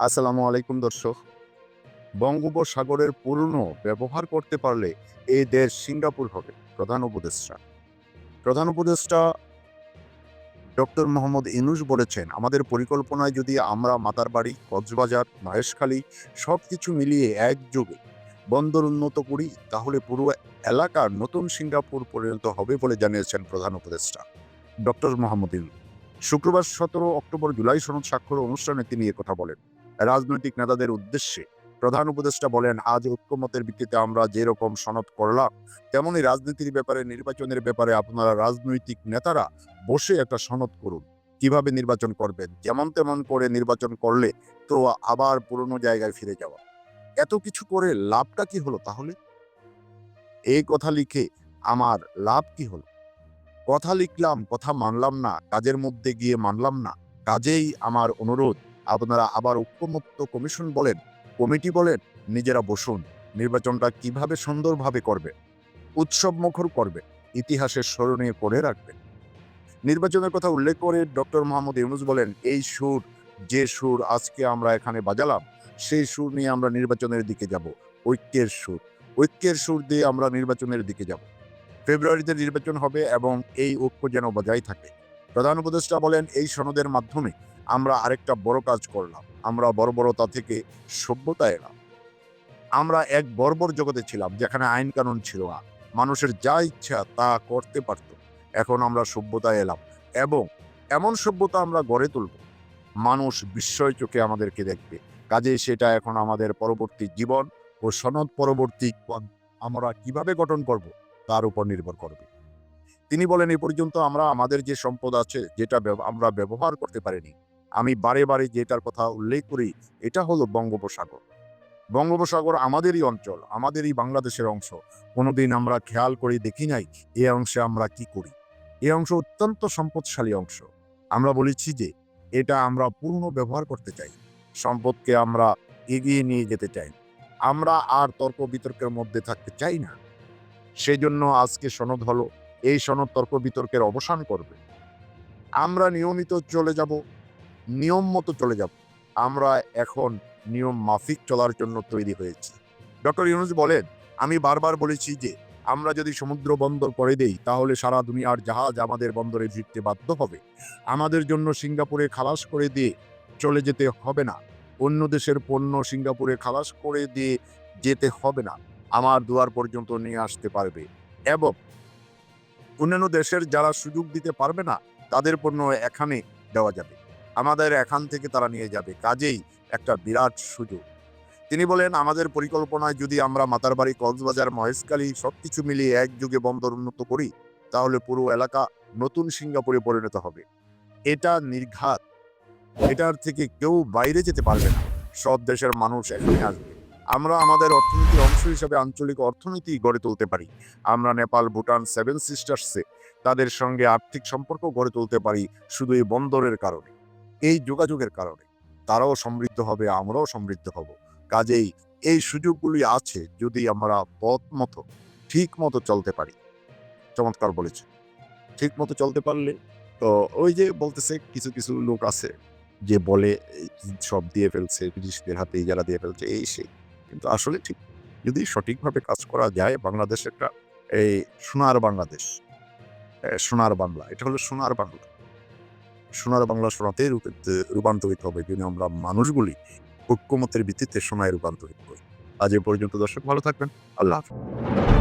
আসসালামু আলাইকুম, দর্শক। বঙ্গোপসাগরের পূর্ণ ব্যবহার করতে পারলে এই দেশ সিঙ্গাপুর হবে, প্রধান উপদেষ্টা। প্রধান উপদেষ্টা ডক্টর মোহাম্মদ ইনুস বলেছেন, আমাদের পরিকল্পনায় যদি আমরা মাতারবাড়ি, কক্সবাজার, মহেশখালী সব কিছু মিলিয়ে একযোগে বন্দর উন্নত করি, তাহলে পুরো এলাকার নতুন সিঙ্গাপুর পরিণত হবে বলে জানিয়েছেন প্রধান উপদেষ্টা ডক্টর মোহাম্মদ ইনুস শুক্রবার সতেরো অক্টোবর জুলাই সনদ স্বাক্ষর অনুষ্ঠানে তিনি কথা বলেন। রাজনৈতিক নেতাদের উদ্দেশ্যে। প্রধান উপদেষ্টা বলেন, আজ ঐক্যমতের ভিত্তিতে আমরা যেরকম সনদ করলাম তেমনি রাজনীতির ব্যাপারে, নির্বাচনের ব্যাপারে আপনারা রাজনৈতিক নেতারা বসে একটা সনদ করুন। কীভাবে নির্বাচন করবেন? যেমন তেমন করে নির্বাচন করলে তো আবার পুরনো জায়গায় ফিরে যাওয়া। এত কিছু করে লাভটা কি হলো তাহলে? এই কথা লিখে আমার লাভ কি হলো? কথা লিখলাম, কথা মানলাম না, কাজের মধ্যে গিয়ে মানলাম না, কাজেই আমার অনুরোধ। আপনারা আবার ঐক্যমত্য কমিশন বলেন, কমিটি বলেন, নিজেরা বসুন, নির্বাচনটা কীভাবে সুন্দরভাবে করবে, উৎসব মুখর করবে, ইতিহাসের স্মরণীয় করে রাখবে। নির্বাচনের কথা উল্লেখ করে ডক্টর মোহাম্মদ ইউনুস বলেন, এই সুর, যে সুর আজকে আমরা এখানে বাজালাম, সেই সুর নিয়ে আমরা নির্বাচনের দিকে যাব, ঐক্যের সুর ঐক্যের সুর দিয়ে আমরা নির্বাচনের দিকে যাব। ফেব্রুয়ারিতে নির্বাচন হবে এবং এই ঐক্য যেন বজায় থাকে। প্রধান উপদেষ্টা বলেন, এই সনদের মাধ্যমে আমরা আরেকটা বড় কাজ করলাম। আমরা বর্বরতা থেকে সভ্যতা এলাম। আমরা এক বর্বর জগতে ছিলাম, যেখানে আইন কানুন ছিল না। মানুষের যা ইচ্ছা তা করতে পারত। এখন আমরা সভ্যতায় এলাম এবং এমন সভ্যতা আমরা গড়ে তুলব। মানুষ বিস্ময় চোখে আমাদেরকে দেখবে। কাজে সেটা এখন আমাদের পরবর্তী জীবন ও সনদ পরবর্তী আমরা কীভাবে গঠন করব তার উপর নির্ভর করবে। তিনি বলেন, এ পর্যন্ত আমরা আমাদের যে সম্পদ আছে, যেটা আমরা ব্যবহার করতে পারিনি আমি বারে বারে যেটার কথা উল্লেখ করি, এটা হলো বঙ্গোপসাগর। বঙ্গোপসাগর আমাদেরই অঞ্চল, আমাদেরই বাংলাদেশের অংশ। কোনোদিন আমরা খেয়াল করে দেখি নাই এ অংশে আমরা কি করি। এ অংশ অত্যন্ত সম্পদশালী অংশ। আমরা বলেছি যে, এটা আমরা পূর্ণ ব্যবহার করতে চাই। সম্পদকে আমরা এগিয়ে নিয়ে যেতে চাই। আমরা আর তর্ক বিতর্কের মধ্যে থাকতে চাই না। সেই জন্য আজকে সনদ হলো, এই সনদ তর্ক বিতর্কের অবসান করবে। আমরা নিয়মিত চলে যাব। নিয়ম মতো চলে যাব। আমরা এখন নিয়ম মাফিক চলার জন্য তৈরি হয়েছি। ডক্টর ইউনুস বলেন, আমি বারবার বলেছি যে, আমরা যদি সমুদ্র বন্দর করে দেই, তাহলে সারা দুনিয়ার জাহাজ আমাদের বন্দরে ভিড়তে বাধ্য হবে। আমাদের জন্য সিঙ্গাপুরে খালাস করে দিয়ে চলে যেতে হবে না। অন্য দেশের পণ্য সিঙ্গাপুরে খালাস করে দিয়ে যেতে হবে না। আমার দুয়ার পর্যন্ত নিয়ে আসতে পারবে। এবং অন্যান্য দেশের যারা সুযোগ দিতে পারবে না, তাদের পণ্য এখানে দেওয়া যাবে। আমাদের এখান থেকে তারা নিয়ে যাবে। কাজেই একটা বিরাট সুযোগ। তিনি বলেন, আমাদের পরিকল্পনায় যদি আমরা মাতারবাড়ি, কক্সবাজার মহেশকালী সব কিছু মিলিয়ে একযোগে বন্দর উন্নত করি, তাহলে পুরো এলাকা নতুন সিঙ্গাপুরে পরিণত হবে। এটা নির্ঘাত। এটার থেকে কেউ বাইরে যেতে পারবে না। সব দেশের মানুষ এখানে আসবে। আমরা আমাদের অর্থনীতির অংশ হিসেবে আঞ্চলিক অর্থনীতি গড়ে তুলতে পারি। আমরা নেপাল, ভুটান, সেভেন সিস্টার্সে তাদের সঙ্গে আর্থিক সম্পর্ক গড়ে তুলতে পারি শুধু এই বন্দরের কারণে। এই যোগাযোগের কারণে। তারাও সমৃদ্ধ হবে, আমরাও সমৃদ্ধ হব। কাজেই এই সুযোগগুলি আছে যদি আমরা পথ মতো, ঠিক মতো চলতে পারি। চমৎকার বলেছে ঠিক মতো চলতে পারলে তো ওই যে বলতেছে কিছু কিছু লোক আছে যে বলে সব দিয়ে ফেলছে ব্রিটিশদের হাতে যারা দিয়ে ফেলছে, এই সেই। কিন্তু আসলে ঠিক যদি সঠিকভাবে কাজ করা যায়, বাংলাদেশ একটা, এই সোনার বাংলাদেশ। সোনার বাংলা, এটা হলো সোনার বাংলা। সোনার বাংলা সোনাতে রূপে- রূপান্তরিত হবে। যদি আমরা মানুষগুলি ঐক্যমতের ভিত্তিতে সোনায় রূপান্তরিত করি আজ এ পর্যন্ত দর্শক ভালো থাকবেন। আল্লাহ হাফেজ।